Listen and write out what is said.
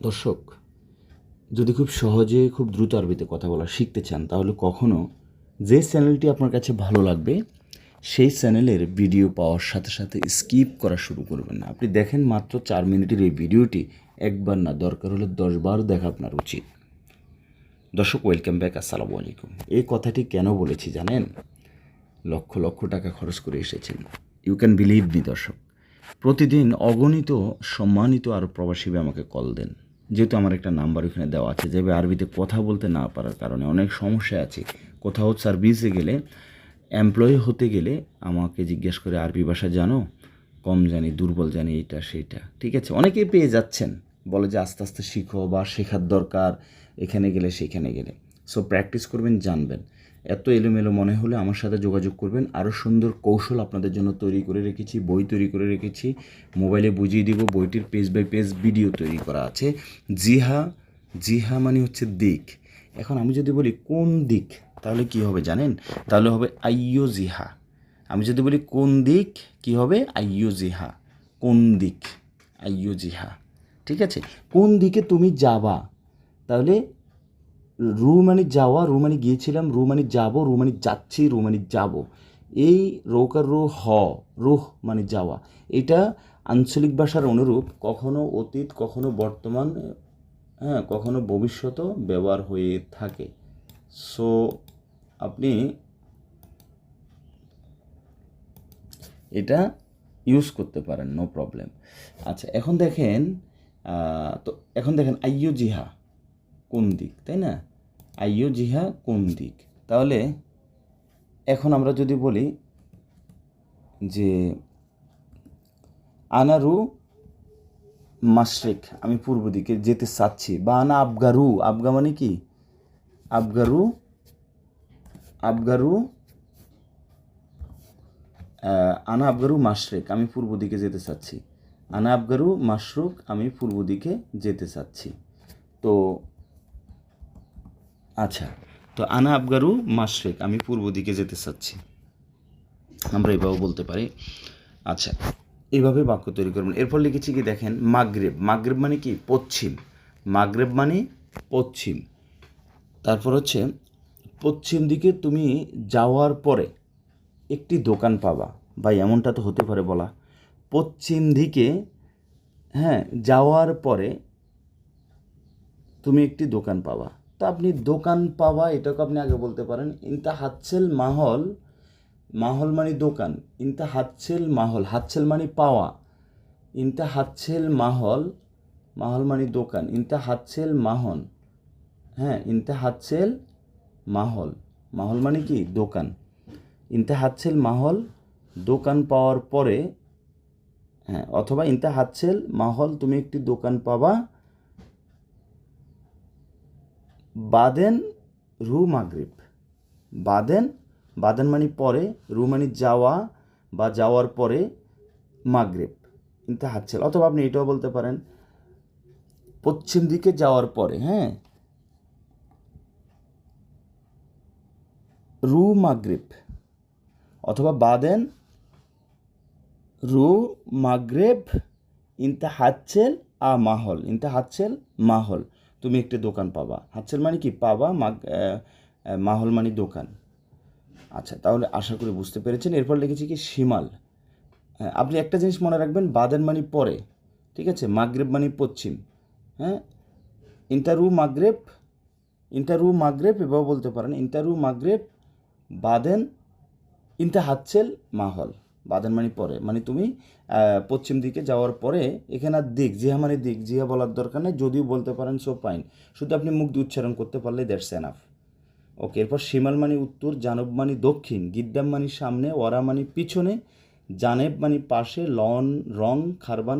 দর্শক, যদি খুব সহজে, খুব দ্রুত আরবিতে কথা বলা শিখতে চান, তাহলে কখনো যে চ্যানেলটি আপনার কাছে ভালো লাগবে, সেই চ্যানেলের ভিডিও পাওয়ার সাথে সাথে স্কিপ করা শুরু করবেন না। আপনি দেখেন মাত্র চার মিনিটের এই ভিডিওটি, একবার না, দরকার হলে দশবার দেখা আপনার উচিত। দর্শক, ওয়েলকাম ব্যাক, আসসালামু আলাইকুম। এই কথাটি কেন বলেছি জানেন? লক্ষ লক্ষ টাকা খরচ করে এসেছেন। ইউ ক্যান বিলিভ মি দর্শক। প্রতিদিন অগণিত, সম্মানিত আর প্রবাসী আমাকে কল দেন। যেহেতু আমার একটা নাম্বার ওইখানে দেওয়া আছে যেভাবে আরবিতে কথা বলতে না পারার কারণে অনেক সমস্যা আছে। কোথাও সার্ভিসে গেলে এমপ্লয়ি হতে গেলে আমাকে জিজ্ঞেস করে, আরবি ভাষা জানো? কম জানি, দুর্বল জানি, এটা সেইটা ঠিক আছে? অনেকেই পেয়ে যাচ্ছেন। বলে যে, আস্তে আস্তে শিখো বা শেখার দরকার। এখানে গেলে, সেখানে গেলে। সো প্র্যাকটিস করবেন, জানবেন। এত এলোমেলো মনে হলে আমার সাথে যোগাযোগ করবেন। আরও সুন্দর কৌশল আপনাদের জন্য তৈরি করে রেখেছি, বই তৈরি করে রেখেছি। মোবাইলে বুঝিয়ে দিব, বইটির পেজ বাই পেজ ভিডিও তৈরি করা আছে। জিহা জিহা মানে হচ্ছে দিক। এখন আমি যদি বলি কোন দিক, তাহলে কি হবে জানেন? তাহলে হবে আইয়ো জিহা। আমি যদি বলি কোন দিক, কি হবে? আইয়ো জিহা। কোন দিক? আইয়ো জিহা। ঠিক আছে? কোন দিকে তুমি যাবা, তাহলে রু মানে যাওয়া রু মানে গিয়েছিলাম রু মানে যাব রু মানে যাচ্ছি রু মানে যাব। এই রৌকার রু হ, রুহ মানে যাওয়া। এটা আঞ্চলিক ভাষার অনুরূপ কখনো অতীত, কখনো বর্তমান হ্যাঁ কখনো ভবিষ্যতও ব্যবহার হয়ে থাকে। সো আপনি এটা ইউজ করতে পারেন নো প্রবলেম আচ্ছা এখন দেখেন তো এখন দেখেন আইয়ু জিহা কোন দিক, তাই না? আইয়ু জিহা কোন দিক? তাহলে এখন আমরা যদি বলি যে আনারু মাশরিক, আমি পূর্ব দিকে যেতে চাচ্ছি। বা আনা আবগারু, আবগা মানে কি? আবগারু আবগারু আনা আবগারু মাশরেক, আমি পূর্ব দিকে যেতে চাচ্ছি। আনা আবগারু মাশরুক, আমি পূর্ব দিকে যেতে চাচ্ছি। তো আচ্ছা তো আনা আবগারু মাশরেক, আমি পূর্ব দিকে যেতে চাচ্ছি। আমরা এভাবে বলতে পারি। আচ্ছা এভাবে বাক্য তৈরি করবেন। এরপর লিখেছি কি দেখেন, মাগরেব। মাগরেব মানে কি? পশ্চিম। মাগরেব মানে পশ্চিম। তারপর হচ্ছে, পশ্চিম দিকে তুমি যাওয়ার পরে একটি দোকান পাবা। বা এমনটা তো হতে পারে বলা। পশ্চিম দিকে হ্যাঁ যাওয়ার পরে তুমি একটি দোকান পাবা। তা আপনি দোকান পাওয়া, এটাকে আপনি আগে বলতে পারেন ইনতা হাতছেল মাহল মাহল মানে দোকান ইনতা হাতছেল মাহল, হাতছেল মানে পাওয়া ইনতা হাতছেল মাহল মাহল মানে দোকান ইনতা হাতছেল মাহন হ্যাঁ ইনতা হাতছেল মাহল মাহল মানে কি? দোকান ইনতা হাতছেল মাহল, দোকান পাওয়ার পরে হ্যাঁ অথবা ইনতা হাতছেল মাহল, তুমি একটি দোকান পাবা বাদেন, রু মাগরিব। বাদেন বাদেন মানে পরে, রু মানে যাওয়া বা যাওয়ার পরে মাগরিব ইনতা হাতছেল অথবা আপনি এটাও বলতে পারেন, পশ্চিম দিকে যাওয়ার পরে হ্যাঁ? রু মাগরিব অথবা বাদেন, রু মাগরেব ইনতা হাতছেল আ মাহল ইনতা হাতছেল মাহল। তুমি একটি দোকান পাবা। হাতছেল মানে কি? পাবা মাহল মানে দোকান। আচ্ছা তাহলে আশা করি বুঝতে পেরেছেন। এরপর লিখেছি কি? শিমাল। আপনি একটা জিনিস মনে রাখবেন বাদেন মানে পরে, ঠিক আছে? মাগরেব মানে পশ্চিম হ্যাঁ? ইন্টারু মাগরেব ইন্টারু মাগরেব, এভাবে বলতে পারেন। ইন্টারু মাগরেব বাদেন ইনতা হাতছেল, মাহল। বাদেন মানে পরে। মানে তুমি পশ্চিম দিকে যাওয়ার পরে এখানে আর দিক, জিহা মানে দিক, জিহা বলার দরকার নেই, যদিও বলতে পারেন সো পাইন শুধু আপনি মুখ উচ্চারণ করতে পারলে দ্যাটস এনাফ ওকে এরপর শিমাল মানে উত্তর, জানব মানে দক্ষিণ, গিদ্দাম মানে সামনে ওরা মানে পিছনে, জানেব মানে পাশে, লন, রং, খারবান